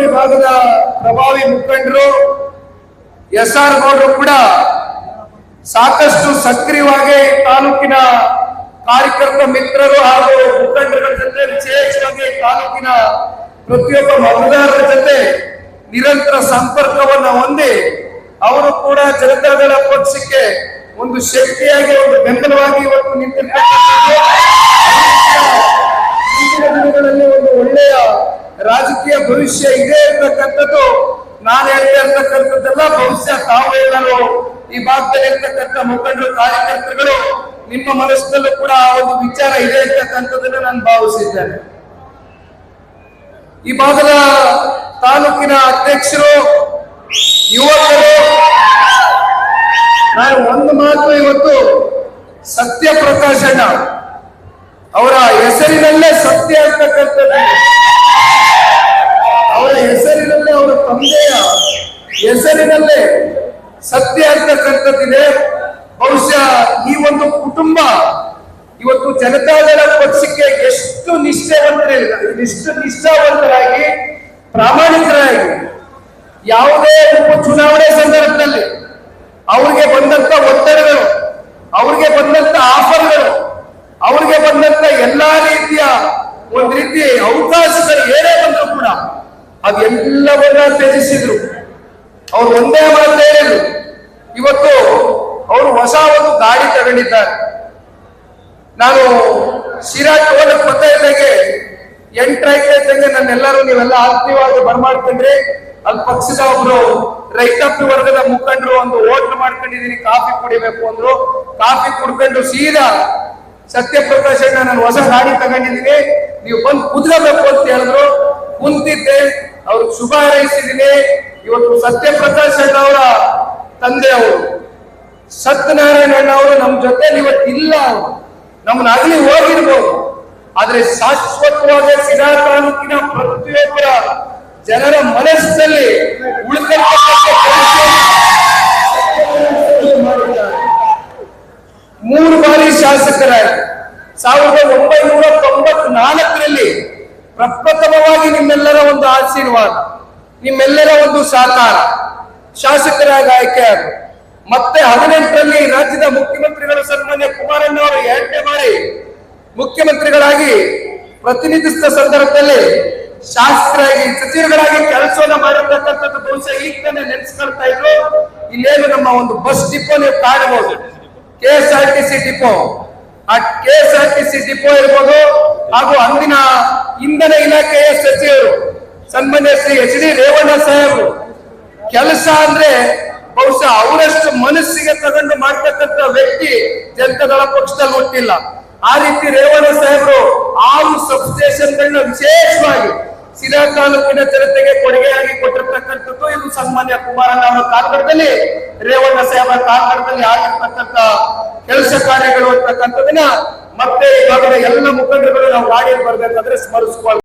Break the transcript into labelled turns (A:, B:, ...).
A: ವಿಭಾಗದ ಪ್ರಭಾವಿ ಮುಖಂಡರು ಎಸ್ ಆರ್ ಗೌಡರು ಕೂಡ ಸಾಕಷ್ಟು ಸಕ್ರಿಯವಾಗಿ ತಾಲೂಕಿನ ಕಾರ್ಯಕರ್ತ ಮಿತ್ರರು ಹಾಗೂ ಮುಖಂಡರುಗಳ ಜೊತೆ ವಿಶೇಷವಾಗಿ ತಾಲೂಕಿನ ಪ್ರತಿಯೊಬ್ಬ ಮತದಾರರ ಜೊತೆ ನಿರಂತರ ಸಂಪರ್ಕವನ್ನ ಹೊಂದಿ ಅವರು ಕೂಡ ಜನತಾದಳ ಪಕ್ಷಕ್ಕೆ ಒಂದು ಶಕ್ತಿಯಾಗಿ, ಒಂದು ಬೆಂಬಲವಾಗಿ ಇವತ್ತು ನಿಂತಿರ್ತಕ್ಕಂಥದ್ದು. ರಾಜಕೀಯ ಭವಿಷ್ಯ ಇದೆ ಅಂತಕ್ಕಂಥದ್ದು, ನಾನು ಹೇಳ್ತಾ ಇರ್ತಕ್ಕಂಥದ್ದೆಲ್ಲ ಭವಿಷ್ಯ ತಾವು ಎಲ್ಲರೂ ಈ ಭಾಗದಲ್ಲಿ ಇರ್ತಕ್ಕಂಥ ಮುಖಂಡರು, ಕಾರ್ಯಕರ್ತರುಗಳು, ನಿಮ್ಮ ಮನಸ್ಸಿನಲ್ಲೂ ಕೂಡ ಒಂದು ವಿಚಾರ ಇದೆ ಅಂತಕ್ಕಂಥದ್ದನ್ನು ನಾನು ಭಾವಿಸಿದ್ದೇನೆ. ಈ ಭಾಗದ ತಾಲೂಕಿನ ಅಧ್ಯಕ್ಷರು, ಯುವಕರು, ನಾನು ಒಂದು ಮಾತು ಇವತ್ತು ಸತ್ಯ ಪ್ರಕಾಶಣ್ಣ ಅವರ ಹೆಸರಿನಲ್ಲೇ ಸತ್ಯ ಅಂತಕ್ಕಂಥದ್ದು ಅವರ ಹೆಸರಿನಲ್ಲೇ ಅವರ ತಂದೆಯ ಹೆಸರಿನಲ್ಲೇ ಸತ್ಯ ಅಂತಕ್ಕಂಥದ್ದಿದೆ ಬಹುಶಃ ಈ ಒಂದು ಕುಟುಂಬ ಇವತ್ತು ಜನತಾದಳ ಪಕ್ಷಕ್ಕೆ ಎಷ್ಟು ನಿಷ್ಠೆವಂತರಿ ಎಷ್ಟು ನಿಷ್ಠಾವಂತರಾಗಿ, ಪ್ರಾಮಾಣಿಕರಾಗಿ ಯಾವುದೇ ಉಪ ಚುನಾವಣೆ ಸಂದರ್ಭದಲ್ಲಿ ಅವ್ರಿಗೆ ಬಂದಂತ ಒತ್ತಡಗಳು, ಅವ್ರಿಗೆ ಬಂದಂತ ಆಫರ್ಗಳು, ಅವ್ರಿಗೆ ಬಂದಂತ ಎಲ್ಲಾ ರೀತಿಯ ಒಂದ್ ರೀತಿ ಅವಕಾಶಗಳು ಏನೇ ಬಂದ್ರು ಕೂಡ ಅದೆಲ್ಲವನ್ನ ತ್ಯಜಿಸಿದ್ರು. ಅವ್ರು ಒಂದೇ ಮಾತು ಹೇಳಿದ್ರು ಇವತ್ತು ಅವರು ಹೊಸ ಒಂದು ಗಾಡಿ ತಗೊಂಡಿದ್ದಾರೆ. ನಾನು ಶಿರಾ ಟೋಲ್ ಪತ್ತ ಇದ್ದಂಗೆ ಎಂಟ್ರಾಯ್ತಾ ಇದ್ದಂಗೆ ನನ್ನೆಲ್ಲರೂ ನೀವೆಲ್ಲ ಆತ್ಮೀಯವಾಗಿ ಬರ್ಮಾಡ್ಕೊಂಡ್ರಿ. ಅಲ್ಲಿ ಪಕ್ಷದ ಒಬ್ರು ರೈತಾಪಿ ವರ್ಗದ ಮುಖಂಡರು ಒಂದು ಓಟ್ ಮಾಡ್ಕೊಂಡಿದೀನಿ ಕಾಫಿ ಕುಡಿಬೇಕು ಅಂದ್ರು. ಕಾಫಿ ಕುಡ್ಕೊಂಡು ಸೀದಾ ಸತ್ಯಪ್ರಕಾಶ್ ಅಣ್ಣ, ನಾನು ಹೊಸ ಗಾಡಿ ತಗೊಂಡಿದ್ದೀನಿ. ನೀವು ಬಂದು ಕುದ್ರಬೇಕು ಅಂತ ಹೇಳಿದ್ರು. ಕುಂತಿದ್ದೆ, ಅವ್ರಿಗೆ ಶುಭ ಹಾರೈಸಿದ್ದೀನಿ. ಇವತ್ತು ಸತ್ಯಪ್ರಕಾಶ್ ಅಣ್ಣ ಅವರ ತಂದೆ ಅವರು ಸತ್ಯನಾರಾಯಣ ಅಣ್ಣ ಅವರು ನಮ್ಮ ಜೊತೆ ಇವತ್ತು ಇಲ್ಲ. ನಮ್ಮನ್ನ ಅಗಲಿ ಹೋಗಿರ್ಬೋದು ಆದ್ರೆ ಶಾಶ್ವತವಾದ ಸಿರಾ ತಾಲೂಕಿನ ಪ್ರತಿಯೊಬ್ಬರ ಜನರ ಮನಸ್ಸಿನಲ್ಲಿ ಮೂರು ಬಾರಿ ಶಾಸಕರಾಗಿ ಸಾವಿರದ ಒಂಬೈನೂರ ತೊಂಬತ್ನಾಲ್ಕರಲ್ಲಿ ಪ್ರಪ್ರಥಮವಾಗಿ ನಿಮ್ಮೆಲ್ಲರ ಒಂದು ಆಶೀರ್ವಾದ ನಿಮ್ಮೆಲ್ಲರ ಒಂದು ಸಹಕಾರ ಶಾಸಕರಾಗಿ ಆಯ್ಕೆಯಾದರು ಮತ್ತೆ ಹದಿನೆಂಟರಲ್ಲಿ ರಾಜ್ಯದ ಮುಖ್ಯಮಂತ್ರಿಗಳು ಸನ್ಮಾನ್ಯ ಕುಮಾರಣ್ಣ ಅವರು ಎರಡನೇ ಬಾರಿ ಮುಖ್ಯಮಂತ್ರಿಗಳಾಗಿ ಪ್ರತಿನಿಧಿಸಿದ ಸಂದರ್ಭದಲ್ಲಿ ಶಾಸಕರಾಗಿ ಸಚಿವರುಗಳಾಗಿ ಕೆಲಸವನ್ನ ಮಾಡಿರ್ತಕ್ಕಂಥದ್ದು ಬಹುಶಃ ಈಗ ನೆನೆಸ್ಕೊಳ್ತಾ ಇದ್ರು. ಇಲ್ಲೇನು ನಮ್ಮ ಒಂದು ಬಸ್ ಡಿಪೋ ನೀವು ಕಾಣಬಹುದು K S R T C depot. ಆ K S R T C depot ಇರ್ಬೋದು. ಹಾಗೂ ಅಂದಿನ ಇಂಧನ ಇಲಾಖೆಯ ಸಚಿವರು ಸನ್ಮಾನ್ಯ ಶ್ರೀ ಎಚ್ ಡಿ ರೇವಣ್ಣ ಸಾಹೇಬರು. ಕೆಲಸ ಅಂದ್ರೆ ಬಹುಶಃ ಅವರಷ್ಟು ಮನಸ್ಸಿಗೆ ತಗೊಂಡು ಮಾಡ್ತಕ್ಕಂಥ ವ್ಯಕ್ತಿ ಜನತಾದಳ ಪಕ್ಷದಲ್ಲಿ ಹುಟ್ಟಿಲ್ಲ. ಆ ರೀತಿ ರೇವಣ್ಣ ಸಾಹೇಬರು ಆರು ಸಬ್ ಸ್ಟೇಷನ್ಗಳನ್ನ ವಿಶೇಷವಾಗಿ ಶಿರಾ ತಾಲೂಕಿನ ಜನತೆಗೆ ಕೊಡುಗೆಯಾಗಿ ಕೊಟ್ಟಿರ್ತಕ್ಕಂಥದ್ದು ಇದು ಸನ್ಮಾನ್ಯ ಕುಮಾರಣ್ಣ ಅವರ ಕಾಲಘಟ್ಟದಲ್ಲಿ ರೇವಣ್ಣ ಸಾಹೇಬರ ಕಾಲಘಟ್ಟದಲ್ಲಿ ಆಗಿರ್ತಕ್ಕಂಥ ಕೆಲಸ ಕಾರ್ಯಗಳು ಅಂತಕ್ಕಂಥದನ್ನ ಮತ್ತೆ ಈಗಾಗಲೇ ಎಲ್ಲ ಮುಖಂಡರುಗಳು ನಾವು ಗಾಡಿಯಲ್ಲಿ ಬರ್ಬೇಕಾದ್ರೆ ಸ್ಮರಿಸ್ಕೊಳ್ತೀವಿ